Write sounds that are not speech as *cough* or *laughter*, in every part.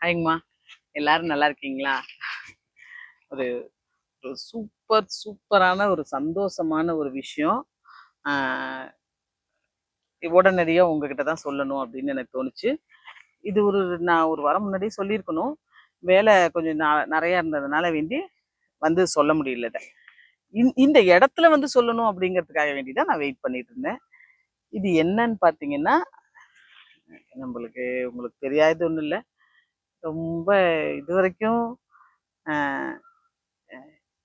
ஹாய்ங்கம்மா. எல்லாரும் நல்லா இருக்கீங்களா? ஒரு ஒரு சூப்பர் சூப்பரான ஒரு சந்தோஷமான ஒரு விஷயம். உடனடியாக உங்ககிட்ட தான் சொல்லணும் அப்படின்னு எனக்கு தோணுச்சு. இது ஒரு நான் ஒரு வாரம் முன்னாடியே சொல்லியிருக்கணும். வேலை கொஞ்சம் நிறையா இருந்ததுனால வேண்டி வந்து சொல்ல முடியல இந்த- இடத்துல வந்து சொல்லணும் அப்படிங்கிறதுக்காக வேண்டி தான் நான் வெயிட் பண்ணிட்டு இருந்தேன். இது என்னன்னு பார்த்தீங்கன்னா நம்மளுக்கு உங்களுக்கு தெரியாதது ஒன்றும் இல்லை. ரொம்ப இது வரைக்கும்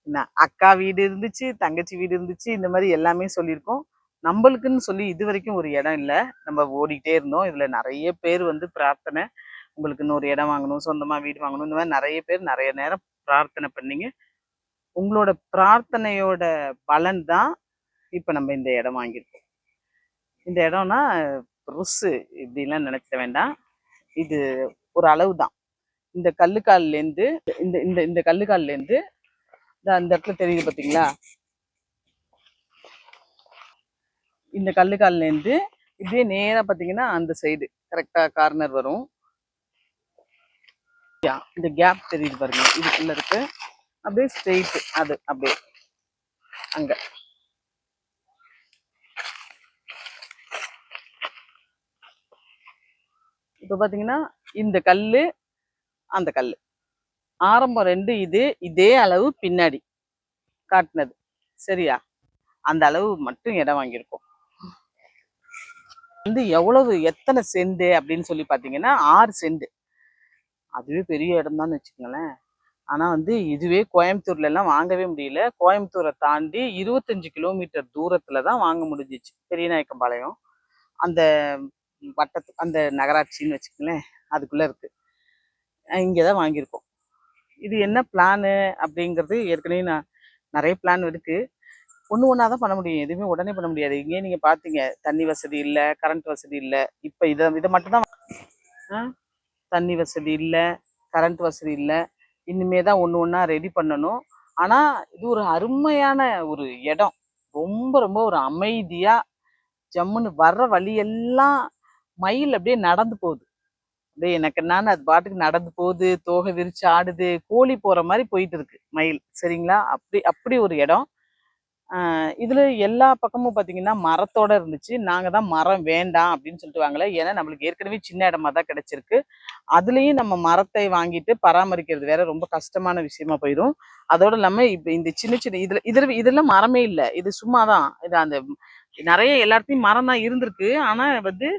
நான் அக்கா வீடு இருந்துச்சு தங்கச்சி வீடு இருந்துச்சு இந்த மாதிரி எல்லாமே சொல்லியிருக்கோம். நம்மளுக்குன்னு சொல்லி இது வரைக்கும் ஒரு இடம் இல்லை. நம்ம ஓடிக்கிட்டே இருந்தோம். இதில் நிறைய பேர் வந்து பிரார்த்தனை உங்களுக்கு இன்னொரு இடம் வாங்கணும் சொந்தமாக வீடு வாங்கணும் இந்த மாதிரி நிறைய பேர் நிறைய நேரம் பிரார்த்தனை பண்ணிங்க. உங்களோட பிரார்த்தனையோட பலன் தான் இப்போ நம்ம இந்த இடம் வாங்கியிருக்கோம். இந்த இடம்னா ருசு இப்படிலாம் நினைக்க வேண்டாம். இது ஒரு அளவு தான். இந்த கல்லுக்கால்லேருந்து இந்த இந்த இந்த கல்லுக்கால்லேருந்து இந்த அந்த இடத்துல தெரியுது பார்த்தீங்களா இந்த கல்லுக்கால்லேருந்து இதே நேராக பார்த்தீங்கன்னா அந்த சைடு கரெக்டாக கார்னர் வரும். இந்த கேப் தெரியுது பாருங்க இதுக்குள்ள இருக்கு. அப்படியே ஸ்ட்ரெயிட் அது அப்படியே அங்க. இப்போ பார்த்தீங்கன்னா இந்த கல்லு அந்த கல் ஆரம்பம் ரெண்டு இது இதே அளவு பின்னாடி காட்டினது. சரியா? அந்த அளவு மட்டும் இடம் வாங்கியிருக்கோம். வந்து எவ்வளவு எத்தனை செண்டு அப்படின்னு சொல்லி பார்த்தீங்கன்னா ஆறு செண்டு. அதுவே பெரிய இடம் தான் வச்சுக்கோங்களேன். ஆனால் வந்து இதுவே கோயம்புத்தூர்ல எல்லாம் வாங்கவே முடியல. கோயம்புத்தூரை தாண்டி இருபத்தஞ்சு கிலோமீட்டர் தூரத்துல தான் வாங்க முடிஞ்சிச்சு. பெரியநாயக்கம்பாளையம். அந்த வட்டத்து அந்த நகராட்சின்னு வச்சுக்கோங்களேன் அதுக்குள்ளே இருக்குது இங்கே தான் வாங்கியிருக்கோம். இது என்ன பிளானு அப்படிங்கிறது ஏற்கனவே நான் நிறைய பிளான் இருக்குது ஒன்று ஒன்றா தான் பண்ண முடியும். எதுவுமே உடனே பண்ண முடியாது. இங்கே நீங்கள் பார்த்தீங்க தண்ணி வசதி இல்லை கரண்ட் வசதி இல்லை. இப்போ இதை இதை மட்டும்தான் ஆ? தண்ணி வசதி இல்லை கரண்ட் வசதி இல்லை. இனிமே தான் ஒன்று ஒன்றா ரெடி பண்ணணும். ஆனால் இது ஒரு அருமையான ஒரு இடம். ரொம்ப ரொம்ப ஒரு அமைதியாக ஜம்முன்னு வர்ற வழியெல்லாம் மயில் அப்படியே நடந்து போகுது. அப்படியே எனக்கு என்னன்னு அது பாட்டுக்கு நடந்து போகுது தோகை விரிச்சு ஆடுது கோழி போற மாதிரி போயிட்டு இருக்கு மயில். சரிங்களா? அப்படி அப்படி ஒரு இடம். இதில் இதுல எல்லா பக்கமும் பாத்தீங்கன்னா மரத்தோட இருந்துச்சு. நாங்க தான் மரம் வேண்டாம் அப்படின்னு சொல்லிட்டு வாங்கல. ஏன்னா நம்மளுக்கு ஏற்கனவே சின்ன இடமா தான் கிடைச்சிருக்கு. அதுலயும் நம்ம மரத்தை வாங்கிட்டு பராமரிக்கிறது வேற ரொம்ப கஷ்டமான விஷயமா போயிடும் அதோட இல்லாம இப்ப இந்த சின்ன சின்ன இதுல இதுல இதெல்லாம் மரமே இல்லை. இது சும்மாதான். இது அந்த நிறைய எல்லாத்தையும் மரம் தான் இருந்திருக்கு. ஆனா வந்து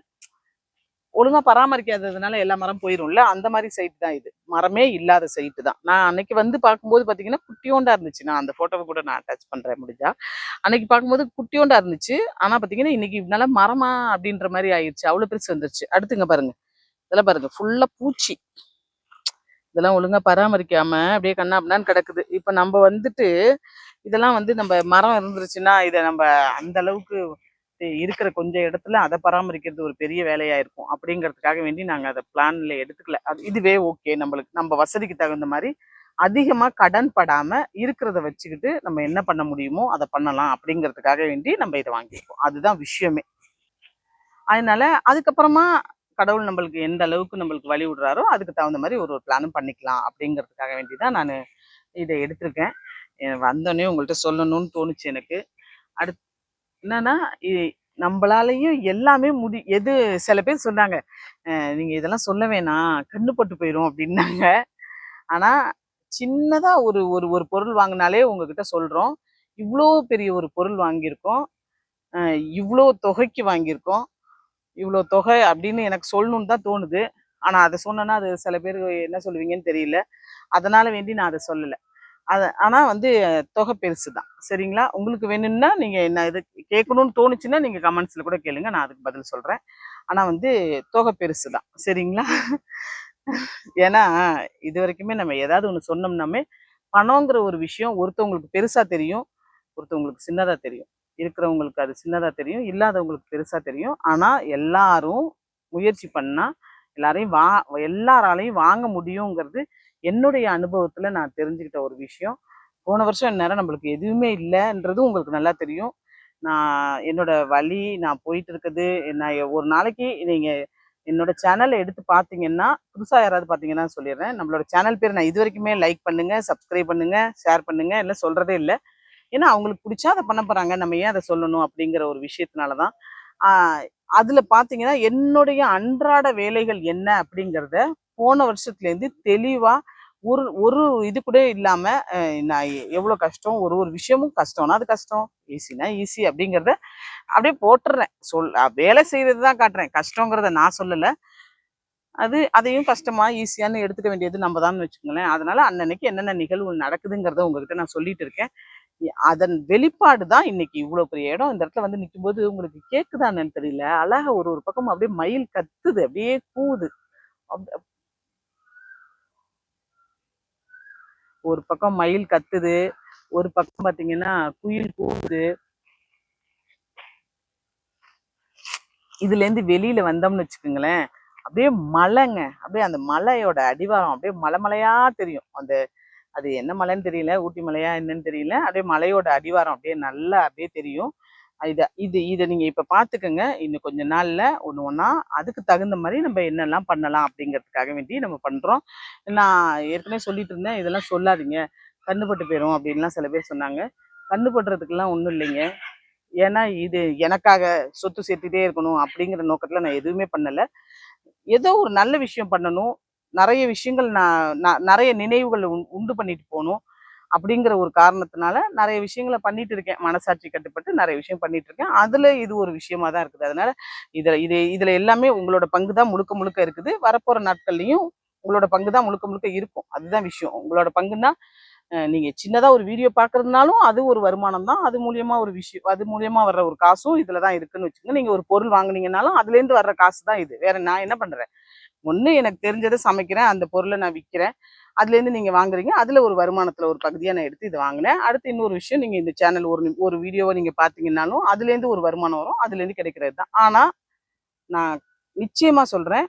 ஒழுங்கா பராமரிக்காததுனால எல்லா மரம் போயிரும்ல அந்த மாதிரி சைட் தான் இது. மரமே இல்லாத சைட்டு தான். நான் அன்னைக்கு வந்து பார்க்கும்போது பார்த்தீங்கன்னா குட்டியோண்டா இருந்துச்சு. நான் அந்த ஃபோட்டோவை கூட நான் அட்டாச் பண்றேன் முடிஞ்சா. அன்னைக்கு பார்க்கும்போது குட்டியோண்டா இருந்துச்சு. ஆனா பார்த்தீங்கன்னா இன்னைக்கு இதனால மரமா அப்படின்ற மாதிரி ஆயிடுச்சு அவ்வளோ பெருசு வந்துருச்சு. அடுத்துங்க பாருங்க. இதெல்லாம் பாருங்க. ஃபுல்லா பூச்சி. இதெல்லாம் ஒழுங்கா பராமரிக்காம அப்படியே கண்ணா கிடக்குது. இப்போ நம்ம வந்துட்டு இதெல்லாம் வந்து நம்ம மரம் இருந்துருச்சுன்னா இதை நம்ம அந்த அளவுக்கு இருக்கிற கொஞ்சம் இடத்துல அதை பராமரிக்கிறது ஒரு பெரிய வேலையா இருக்கும். அப்படிங்கிறதுக்காக வேண்டி நாங்கள் அதை பிளான்ல எடுத்துக்கல. அது இதுவே ஓகே நம்மளுக்கு நம்ம வசதிக்கு தகுந்த மாதிரி அதிகமாக கடன் படாம இருக்கிறத வச்சுக்கிட்டு நம்ம என்ன பண்ண முடியுமோ அதை பண்ணலாம் அப்படிங்கிறதுக்காக வேண்டி நம்ம இதை வாங்கியிருக்கோம். அதுதான் விஷயமே. அதனால அதுக்கப்புறமா கடவுள் நம்மளுக்கு எந்த அளவுக்கு நம்மளுக்கு வழி விடுறாரோ அதுக்கு தகுந்த மாதிரி ஒரு ஒரு பிளானும் பண்ணிக்கலாம் அப்படிங்கிறதுக்காக வேண்டி தான் நான் இதை எடுத்திருக்கேன். வந்தோடனே உங்கள்கிட்ட சொல்லணும்னு தோணுச்சு எனக்கு. அடுத்து என்னன்னா இ- நம்மளாலையும் எல்லாமே முடி எது சில பேர் சொன்னாங்க நீங்கள் நீங்க இதெல்லாம் சொல்ல வேணாம் கண்ணு பட்டு போயிடும் அப்படின்னாங்க. ஆனா சின்னதா ஒரு ஒரு ஒரு பொருள் வாங்கினாலே உங்ககிட்ட சொல்றோம். இவ்வளோ பெரிய ஒரு பொருள் வாங்கியிருக்கோம். இவ்வளோ தொகைக்கு வாங்கியிருக்கோம். இவ்வளோ தொகை அப்படின்னு எனக்கு சொல்லணும்னு தான் தோணுது. ஆனால் அதை சொன்னேன்னா அது சில பேர் என்ன சொல்லுவீங்கன்னு தெரியல. அதனால வேண்டி நான் அதை சொல்லலை. அது ஆனால் வந்து தொகை பெருசு தான் சரிங்களா? உங்களுக்கு வேணும்னா நீங்கள் என்ன இது கேட்கணும்னு தோணுச்சுன்னா நீங்கள் கமெண்ட்ஸில் கூட கேளுங்க. நான் அதுக்கு பதில் சொல்கிறேன் ஆனால் வந்து தொகை பெருசு தான் சரிங்களா? ஏன்னா இது வரைக்குமே நம்ம ஏதாவது ஒன்று சொன்னோம்னாமே பணங்கிற ஒரு விஷயம் ஒருத்தவங்களுக்கு பெருசாக தெரியும் ஒருத்தவங்களுக்கு சின்னதாக தெரியும். இருக்கிறவங்களுக்கு அது சின்னதாக தெரியும் இல்லாதவங்களுக்கு பெருசாக தெரியும். ஆனால் எல்லாரும் முயற்சி பண்ணால் எல்லாரையும் வா எல்லாராலையும் வாங்க முடியுங்கிறது என்னுடைய அனுபவத்துல நான் தெரிஞ்சுக்கிட்ட ஒரு விஷயம். போன வருஷம் இந்நேரம் நம்மளுக்கு எதுவுமே இல்லைன்றது உங்களுக்கு நல்லா தெரியும். நான் என்னோட வழி நான் போயிட்டு இருக்குது. நான் ஒரு நாளைக்கு நீங்க என்னோட சேனலை எடுத்து பார்த்தீங்கன்னா புதுசாக யாராவது பார்த்தீங்கன்னா சொல்லிடுறேன். நம்மளோட சேனல் பேர் நான் இது வரைக்குமே லைக் பண்ணுங்க சப்ஸ்கிரைப் பண்ணுங்க ஷேர் பண்ணுங்க. இல்லை சொல்றதே இல்லை. ஏன்னா அவங்களுக்கு பிடிச்சா அதை பண்ண போறாங்க. நம்ம ஏன் அதை சொல்லணும் அப்படிங்கிற ஒரு விஷயத்தினால தான் அதில் பார்த்தீங்கன்னா என்னுடைய அன்றாட வேலைகள் என்ன அப்படிங்கிறத போன வருஷத்துலேருந்து தெளிவாக ஒரு ஒரு இது கூட இல்லாமல் நான் எ- கஷ்டம் ஒரு ஒரு விஷயமும் கஷ்டம்னா அது கஷ்டம். ஈஸினா ஈஸி அப்படிங்கிறத அப்படியே போட்டுறேன். சொல் வேலை செய்கிறது தான் காட்டுறேன். கஷ்டங்கிறத நான் சொல்லலை. அது அதையும் கஷ்டமாக ஈஸியான்னு எடுத்துக்க வேண்டியது நம்ம தான் வச்சுக்கோங்களேன். அதனால் அன்னன்னைக்கு என்னென்ன நிகழ்வுகள் நடக்குதுங்கிறத உங்ககிட்ட நான் சொல்லிட்டு இருக்கேன். அதன் வெளிப்பாடு தான் இன்னைக்கு இவ்வளோ பெரிய இடம். இந்த இடத்துல வந்து நிற்கும்போது உங்களுக்கு கேட்குதான்னு தெரியல. அழகாக ஒரு ஒரு பக்கம் அப்படியே மயில் கத்துது அப்படியே கூவுது. ஒரு பக்கம் மயில் கத்துது ஒரு பக்கம் பாத்தீங்கன்னா குயில் கூவுது. இதுல இருந்து வெளியில வந்தோம்னு வச்சுக்கோங்களேன். அப்படியே மலைங்க. அப்படியே அந்த மலையோட அடிவாரம் அப்படியே மலை மலையா தெரியும். அந்த அது என்ன மலைன்னு தெரியல ஊட்டி மலையா என்னன்னு தெரியல. அப்படியே மலையோட அடிவாரம் அப்படியே நல்லா அப்படியே தெரியும். இதை இது இதை நீங்கள் இப்போ பார்த்துக்கோங்க இன்னும் கொஞ்ச நாளில் ஒன்று ஒன்றா அதுக்கு தகுந்த மாதிரி நம்ம என்னெல்லாம் பண்ணலாம் அப்படிங்கிறதுக்காக வேண்டி நம்ம பண்ணுறோம் நான் ஏற்கனவே சொல்லிட்டு இருந்தேன். இதெல்லாம் சொல்லாதீங்க. கண்ணுப்பட்டு போயிடும் அப்படின்லாம் சில பேர் சொன்னாங்க. கண்ணுபடுறதுக்கெல்லாம் ஒன்றும் இல்லைங்க. ஏன்னா இது எனக்காக சொத்து சேர்த்துட்டே இருக்கணும் அப்படிங்கிற நோக்கத்தில் நான் எதுவுமே பண்ணலை. ஏதோ ஒரு நல்ல விஷயம் பண்ணணும். நிறைய விஷயங்கள் நான் நிறைய நினைவுகள் உண்- உண்டு பண்ணிட்டு போகணும். அப்படிங்கிற ஒரு காரணத்தினால நிறைய விஷயங்களை பண்ணிட்டு இருக்கேன். மனசாட்சி கட்டுப்பட்டு நிறைய விஷயம் பண்ணிட்டு இருக்கேன். அதுல இது ஒரு விஷயமா தான் இருக்குது. அதனால இதுல இது இதுல எல்லாமே உங்களோட பங்கு தான் முழுக்க முழுக்க இருக்குது. வரப்போற நாட்கள்லயும் உங்களோட பங்கு தான் முழுக்க முழுக்க இருக்கும். அதுதான் விஷயம். உங்களோட பங்குன்னா நீங்க சின்னதா ஒரு வீடியோ பாக்குறதுனாலும் அது ஒரு வருமானம் தான். அது மூலியமா ஒரு விஷயம் அது மூலியமா வர்ற ஒரு காசும் இதுலதான் இருக்குன்னு வச்சுக்கோங்க. நீங்க ஒரு பொருள் வாங்கினீங்கனாலும் அதுல இருந்து வர்ற காசு தான் இது. வேற நான் என்ன பண்றேன்? ஒண்ணு எனக்கு தெரிஞ்சதை சமைக்கிறேன். அந்த பொருளை நான் விற்கிறேன் அதுலேருந்து நீங்கள் வாங்குறீங்க. அதில் ஒரு வருமானத்தில் ஒரு பகுதியாக நான் எடுத்து இது வாங்கினேன். அடுத்து இன்னொரு விஷயம் நீங்கள் இந்த சேனல் ஒரு ஒரு வீடியோவை நீங்கள் பார்த்தீங்கன்னாலும் அதுலேருந்து ஒரு வருமானம் வரும். அதுலேருந்து கிடைக்கிறது தான். ஆனால் நான் நிச்சயமாக சொல்கிறேன்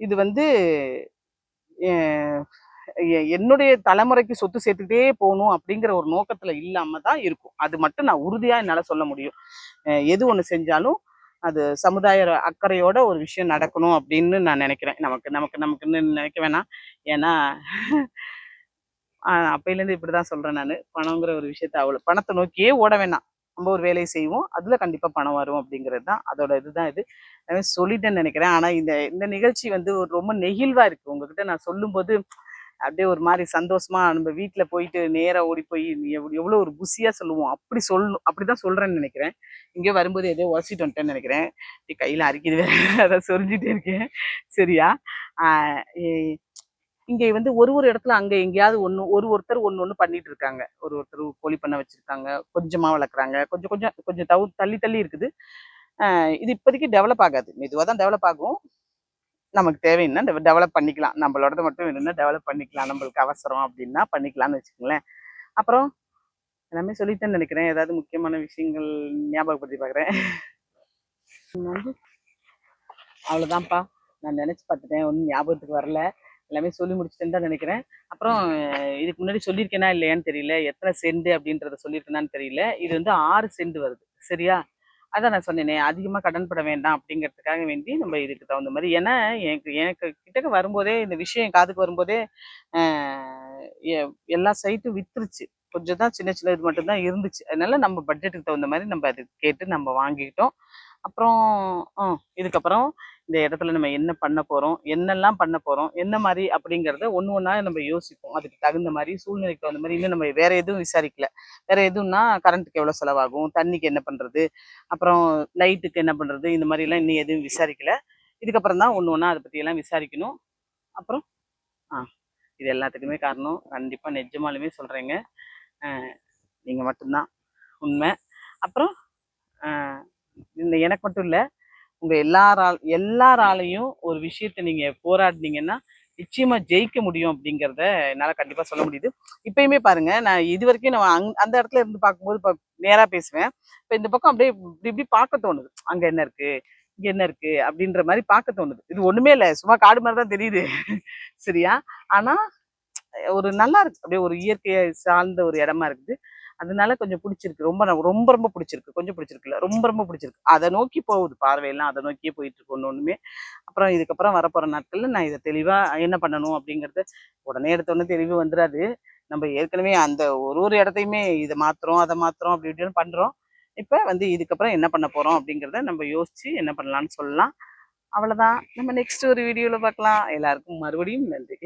இது வந்து எ- என்னுடைய தலைமுறைக்கு சொத்து சேர்த்துக்கிட்டே போகணும் அப்படிங்கிற ஒரு நோக்கத்தில் இல்லாமல் தான் இருக்கும். அது மட்டும் நான் உறுதியாக என்னால் சொல்ல முடியும். எது ஒன்று செஞ்சாலும் அது சமுதாய அக்கறையோட ஒரு விஷயம் நடக்கணும் அப்படின்னு நான் நினைக்கிறேன். நமக்கு நமக்கு நமக்குன்னு நினைக்க வேணாம். ஏன்னா ஆஹ் அப்பையிலேருந்து இப்படிதான் சொல்றேன் நான். பணங்கிற ஒரு விஷயத்த அவ்வளோ பணத்தை நோக்கியே ஓட வேணாம். நம்ம ஒரு வேலையை செய்வோம். அதுல கண்டிப்பா பணம் வரும் அப்படிங்கிறது தான் அதோட இதுதான் இது. சொல்லிட்டேன்னு நினைக்கிறேன். ஆனா இந்த இந்த நிகழ்ச்சி வந்து ஒரு ரொம்ப நெகிழ்வா இருக்கு. உங்ககிட்ட நான் சொல்லும்போது அப்படியே ஒரு மாதிரி சந்தோஷமா நம்ம வீட்டில் போயிட்டு நேராக ஓடி போய் எவ்வளோ ஒரு குசியா சொல்லுவோம். அப்படி சொல்லணும் அப்படிதான் சொல்கிறேன்னு நினைக்கிறேன். இங்கே வரும்போது எதோ உரசிட்டு வந்துட்டேன்னு நினைக்கிறேன். இப்படி கையில் அரிக்குது வேற. *laughs* அதை சொரிஞ்சிட்டே இருக்கேன். சரியா? இங்கே வந்து ஒரு ஒரு இடத்துல அங்கே எங்கேயாவது ஒன்று ஒரு ஒருத்தர் ஒன்று ஒன்று பண்ணிட்டு இருக்காங்க. ஒரு ஒருத்தர் கோழி பண்ணை வச்சிருக்காங்க. கொஞ்சமாக வளர்க்குறாங்க. கொஞ்சம் கொஞ்சம் கொஞ்சம் தவு தள்ளி தள்ளி இருக்குது. இது இப்போதைக்கு டெவலப் ஆகாது. மெதுவாக தான் டெவலப் ஆகும். நமக்கு தேவைன்னா டெவலப் பண்ணிக்கலாம். நம்மளோடது மட்டும் வேணும்னா டெவலப் பண்ணிக்கலாம். நம்மளுக்கு அவசரம் அப்படின்னா பண்ணிக்கலாம்னு வச்சுக்கோங்களேன். அப்புறம் எல்லாமே சொல்லிட்டேன்னு நினைக்கிறேன். ஏதாவது முக்கியமான விஷயங்கள் ஞாபகப்படுத்தி பார்க்குறேன். அவ்வளோதான்ப்பா நான் நினச்சி பார்த்துட்டேன். ஒன்றும் ஞாபகத்துக்கு வரல. எல்லாமே சொல்லி முடிச்சிட்டேன்னு தான் நினைக்கிறேன். அப்புறம் இதுக்கு முன்னாடி சொல்லியிருக்கேனா இல்லையான்னு தெரியல. எத்தனை சென்ட் அப்படின்றத சொல்லியிருக்கேனான்னு தெரியல. இது வந்து ஆறு சென்ட் வருது. சரியா? அதான் நான் சொன்னேனே அதிகமாக கடன்பட வேண்டாம் அப்படிங்கிறதுக்காக வேண்டி நம்ம இதுக்கு தகுந்த மாதிரி. ஏன்னா எனக்கு எனக்கு கிட்டக்க வரும்போதே இந்த விஷயம் காதுக்கு வரும்போதே எ- எல்லா சைட்டும் வித்துருச்சு. கொஞ்சம் தான் சின்ன சின்ன இது மட்டும்தான் இருந்துச்சு. அதனால நம்ம பட்ஜெட்டுக்கு தகுந்த மாதிரி நம்ம அது கேட்டு நம்ம வாங்கிக்கிட்டோம். அப்புறம் இதுக்கப்புறம் இந்த இடத்துல நம்ம என்ன பண்ண போறோம் என்னெல்லாம் பண்ண போறோம் என்ன மாதிரி அப்படிங்கறத ஒன்று ஒன்றா நம்ம யோசிப்போம். அதுக்கு தகுந்த மாதிரி சூழ்நிலைக்கு தகுந்த மாதிரி இன்னும் நம்ம வேற எதுவும் விசாரிக்கல. வேற எதுவும்னா கரண்ட்டுக்கு எவ்வளவு செலவாகும் தண்ணிக்கு என்ன பண்றது அப்புறம் லைட்டுக்கு என்ன பண்றது இந்த மாதிரி எல்லாம் இன்னும் எதுவும் விசாரிக்கல. இதுக்கப்புறம் தான் ஒன்று ஒன்றா அதை பற்றியெல்லாம் விசாரிக்கணும். அப்புறம் ஆ இது எல்லாத்துக்குமே காரணம். கண்டிப்பாக நிஜமாலுமே சொல்கிறேங்க நீங்கள் மட்டும்தான் உண்மை. அப்புறம் இந்த எனக்கு மட்டும் இல்லை உங்க எல்லாரால் எல்லாராலையும் ஒரு விஷயத்த நீங்க போராடினீங்கன்னா நிச்சயமா ஜெயிக்க முடியும் அப்படிங்கிறத என்னால கண்டிப்பா சொல்ல முடியுது. இப்பயுமே பாருங்க நான் இது வரைக்கும் நான் அங் அந்த இடத்துல இருந்து பார்க்கும்போது இப்போ நேரா பேசுவேன். இப்ப இந்த பக்கம் அப்படியே இப்படி இப்படி பார்க்க தோணுது. அங்க என்ன இருக்கு? இங்க என்ன இருக்கு? அப்படின்ற மாதிரி பார்க்க தோணுது. இது ஒண்ணுமே இல்லை. சும்மா காடு மாதிரி தான் தெரியுது. சரியா? ஆனா ஒரு நல்லா இருக்கு. அப்படியே ஒரு இயற்கையை சார்ந்த ஒரு இடமா இருக்குது. அதனால கொஞ்சம் பிடிச்சிருக்கு. ரொம்ப ரொம்ப ரொம்ப பிடிச்சிருக்கு. கொஞ்சம் பிடிச்சிருக்குல்ல. ரொம்ப ரொம்ப பிடிச்சிருக்கு. அதை நோக்கி போகுது. பார்வையெல்லாம் அதை நோக்கியே போயிட்டு இருக்கு ஒன்று ஒன்றுமே அப்புறம் இதுக்கப்புறம் வரப்போகிற நாட்களில் நான் இதை தெளிவாக என்ன பண்ணணும் அப்படிங்கிறது உடனே எடுத்தோடனே தெளிவு வந்துடாது நம்ம ஏற்கனவே அந்த ஒரு ஒரு இடத்தையுமே இதை மாத்துறோம் அதை மாத்துறோம் அப்படி இப்படின்னு பண்ணுறோம் இப்போ வந்து இதுக்கப்புறம் என்ன பண்ண போகிறோம் அப்படிங்கிறத நம்ம யோசிச்சு என்ன பண்ணலாம்னு சொல்லலாம். அவ்வளோதான் நம்ம நெக்ஸ்ட் ஒரு வீடியோவில் பார்க்கலாம். எல்லாருக்கும் மறுபடியும் நன்றி.